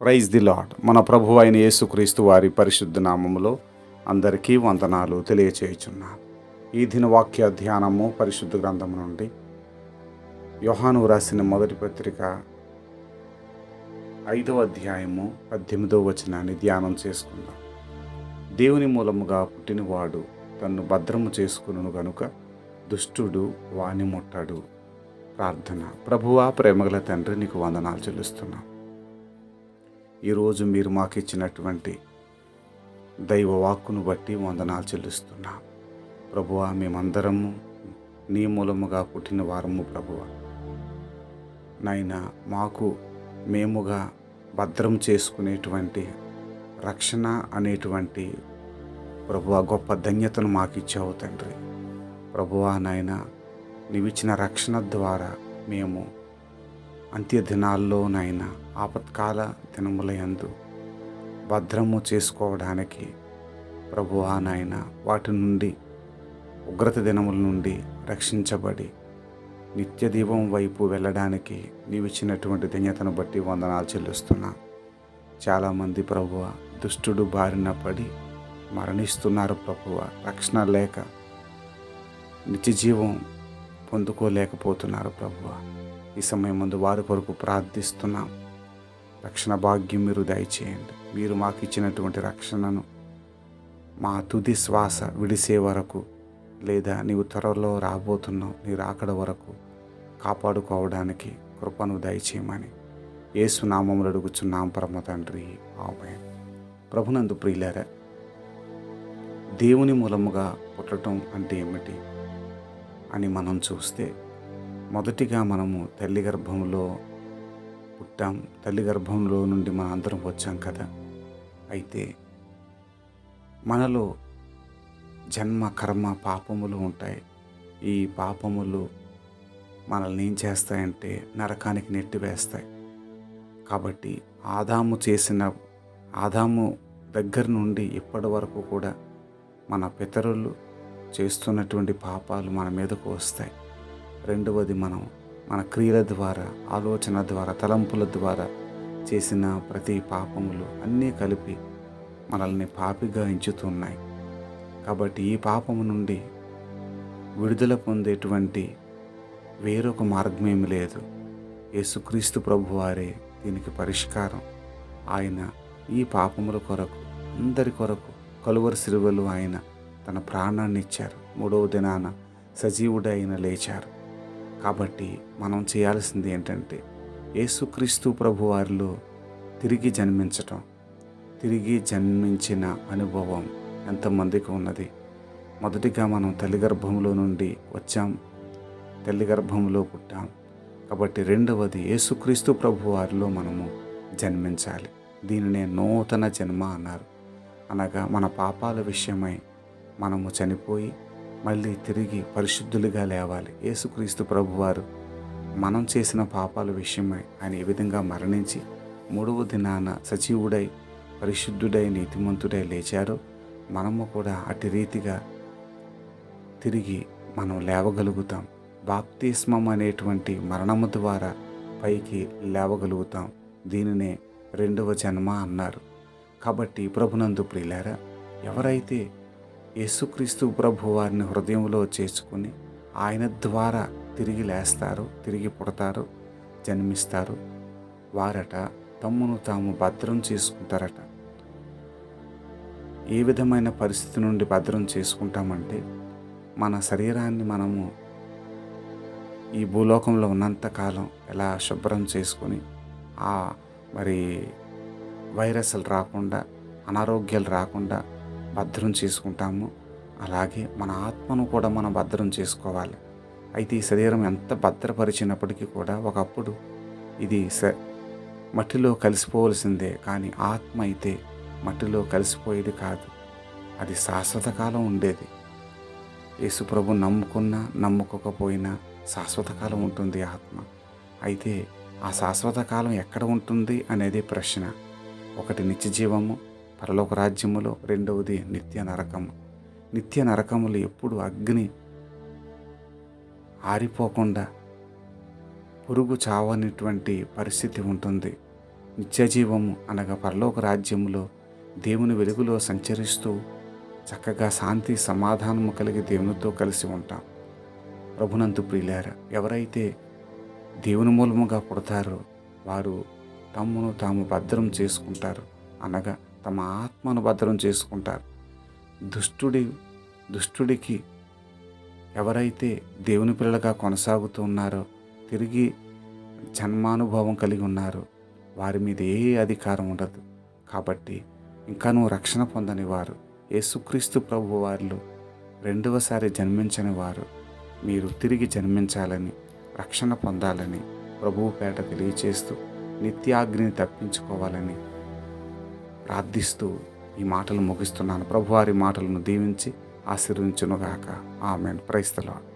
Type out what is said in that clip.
Praise the lord మన ప్రభు అయిన యేసుక్రీస్తు వారి పరిశుద్ధ నామములో అందరికీ వందనాలు తెలియచేయుచున్నాను ఈ దిన వాక్య ధ్యానము పరిశుద్ధ గ్రంథము నుండి యోహాను రాసిన మొదటి పత్రిక ఐదవ అధ్యాయము పద్దెనిమిదవ వచనాన్ని ధ్యానం చేసుకుందాం. దేవుని మూలముగా పుట్టినవాడు తన్ను భద్రము చేసుకును గనుక దుష్టుడు వాణి ముట్టాడు. ప్రార్థన. ప్రభువా ప్రేమగల తండ్రి నీకు వందనాలు చెల్లిస్తున్నాం. ఈరోజు మీరు మాకు ఇచ్చినటువంటి దైవ వాక్కును బట్టి వందనాలు చెల్లిస్తున్నాం. ప్రభువ మేమందరము నీ మూలముగా పుట్టిన వారము ప్రభువ. నాయన మాకు మేముగా భద్రం చేసుకునేటువంటి రక్షణ అనేటువంటి ప్రభువ గొప్ప ధన్యతను మాకు ఇచ్చావు తండ్రి. ప్రభువా నాయన నీవిచ్చిన రక్షణ ద్వారా మేము అంత్య దినాల్లోనైనా ఆపత్కాల దినములయందు భద్రము చేసుకోవడానికి ప్రభువా నాయన వాటి నుండి ఉగ్రత దినముల నుండి రక్షించబడి నిత్య దీపం వైపు వెళ్ళడానికి నీవిచ్చినటువంటి ధన్యతను బట్టి వందనాలు చెల్లిస్తున్నా. చాలామంది ప్రభువ దుష్టుడు బారిన పడి మరణిస్తున్నారు ప్రభువ. రక్షణ లేక నిత్య జీవం పొందుకోలేకపోతున్నారు ప్రభువ. ఈ సమయం ముందు వారి కొరకు ప్రార్థిస్తున్నాం. రక్షణ భాగ్యం మీరు దయచేయండి. మీరు మాకు ఇచ్చినటువంటి రక్షణను మా తుది శ్వాస విడిసే వరకు లేదా నీవు త్వరలో రాబోతున్నావు నీ రాకడ వరకు కాపాడుకోవడానికి కృపను దయచేయమని ఏసునామములు అడుగుచున్నాం పరమ తండ్రి. ఆమె ప్రభునందు ప్రియులారా దేవుని మూలముగా పుట్టడం అంటే ఏమిటి అని మనం చూస్తే మొదటిగా మనము తల్లి గర్భంలో పుట్టాం. తల్లి గర్భంలో నుండి మన అందరం వచ్చాం కదా. అయితే మనలో జన్మ కర్మ పాపములు ఉంటాయి. ఈ పాపములు మనల్ని ఏం చేస్తాయంటే నరకానికి నెట్టివేస్తాయి. కాబట్టి ఆదాము చేసిన ఆదాము దగ్గర నుండి ఇప్పటి వరకు కూడా మన పితరులు చేస్తున్నటువంటి పాపాలు మన మీదకు వస్తాయి. రెండవది మనం మన క్రియల ద్వారా ఆలోచన ద్వారా తలంపుల ద్వారా చేసిన ప్రతి పాపములు అన్నీ కలిపి మనల్ని పాపిగా ఎంచుతున్నాయి. కాబట్టి ఈ పాపము నుండి విడుదల పొందేటువంటి వేరొక మార్గమేమి లేదు. యేసుక్రీస్తు ప్రభు వారే దీనికి పరిష్కారం. ఆయన ఈ పాపముల కొరకు అందరి కొరకు కలువరి సిలువలు ఆయన తన ప్రాణాన్ని ఇచ్చారు మూడవ దినాన సజీవుడైన లేచారు. కాబట్టి మనం చేయాల్సింది ఏంటంటే యేసుక్రీస్తు ప్రభు వారిలో తిరిగి జన్మించటం. తిరిగి జన్మించిన అనుభవం ఎంతమందికి ఉన్నది? మొదటిగా మనం తల్లి గర్భంలో నుండి వచ్చాం. తల్లి గర్భంలో పుట్టాం. కాబట్టి రెండవది యేసుక్రీస్తు ప్రభు వారిలో మనము జన్మించాలి. దీనినే నూతన జన్మ అన్నారు. అనగా మన పాపాల విషయమై మనము చనిపోయి మళ్ళీ తిరిగి పరిశుద్ధులుగా లేవాలి. యేసుక్రీస్తు ప్రభువారు మనం చేసిన పాపాల విషయమై ఆయన ఈ విధంగా మరణించి మూడవ దినాన సజీవుడై పరిశుద్ధుడై నీతిమంతుడై లేచారో. మనము కూడా అటు రీతిగా తిరిగి మనం లేవగలుగుతాం. బాప్తిస్మం అనేటువంటి మరణము ద్వారా పైకి లేవగలుగుతాం. దీనినే రెండవ జన్మ అన్నారు. కాబట్టి ప్రభునందు ప్రియులారా ఎవరైతే యేసుక్రీస్తు ప్రభు వారిని హృదయంలో చేర్చుకుని ఆయన ద్వారా తిరిగి లేస్తారు తిరిగి పుడతారు జన్మిస్తారు. వారట తమ్మును తాము భద్రం చేసుకుంటారట. ఏ విధమైన పరిస్థితి నుండి భద్రం చేసుకుంటామంటే మన శరీరాన్ని మనము ఈ భూలోకంలో ఉన్నంతకాలం ఎలా శుభ్రం చేసుకొని ఆ మరి వైరస్లు రాకుండా అనారోగ్యాలు రాకుండా భద్రం చేసుకుంటాము. అలాగే మన ఆత్మను కూడా మనం భద్రం చేసుకోవాలి. అయితే ఈ శరీరం ఎంత భద్రపరిచినప్పటికీ కూడా ఒకప్పుడు ఇది స మట్టిలో కలిసిపోవలసిందే. కానీ ఆత్మ అయితే మట్టిలో కలిసిపోయేది కాదు. అది శాశ్వతకాలం ఉండేది. యేసుప్రభు నమ్ముకున్నా నమ్ముకోకపోయినా శాశ్వతకాలం ఉంటుంది ఆత్మ. అయితే ఆ శాశ్వత కాలం ఎక్కడ ఉంటుంది అనేది ప్రశ్న. ఒకటి నిత్యజీవము పరలోక రాజ్యములో రెండవది నిత్య నరకము. నిత్య నరకములు ఎప్పుడు అగ్ని ఆరిపోకుండా పురుగు చావనిటువంటి పరిస్థితి ఉంటుంది. నిత్యజీవము అనగా పరలోక రాజ్యములో దేవుని వెలుగులో సంచరిస్తూ చక్కగా శాంతి సమాధానము కలిగి దేవునితో కలిసి ఉంటాం. ప్రభునందు ప్రియులారా ఎవరైతే దేవుని మూలముగా పుడతారో వారు తమ్మును తాము భద్రం చేసుకుంటారు అనగా తమ ఆత్మను భద్రం చేసుకుంటారు. దుష్టుడి దుష్టుడికి ఎవరైతే దేవుని పిల్లలుగా కొనసాగుతూ ఉన్నారో తిరిగి జన్మానుభవం కలిగి ఉన్నారో వారి మీద ఏ అధికారం ఉండదు. కాబట్టి ఇంకా నువ్వు రక్షణ పొందని వారు యేసుక్రీస్తు ప్రభు వారిలో రెండవసారి జన్మించని వారు మీరు తిరిగి జన్మించాలని రక్షణ పొందాలని ప్రభువు పేట తెలియచేస్తూ నిత్యాగ్నిని తప్పించుకోవాలని ప్రార్థిస్తూ ఈ మాటలు ముగిస్తున్నాను. ప్రభువారి మాటలను దీవించి ఆశీర్వించునుగాక ఆమెన్. ప్రైస్తలాడు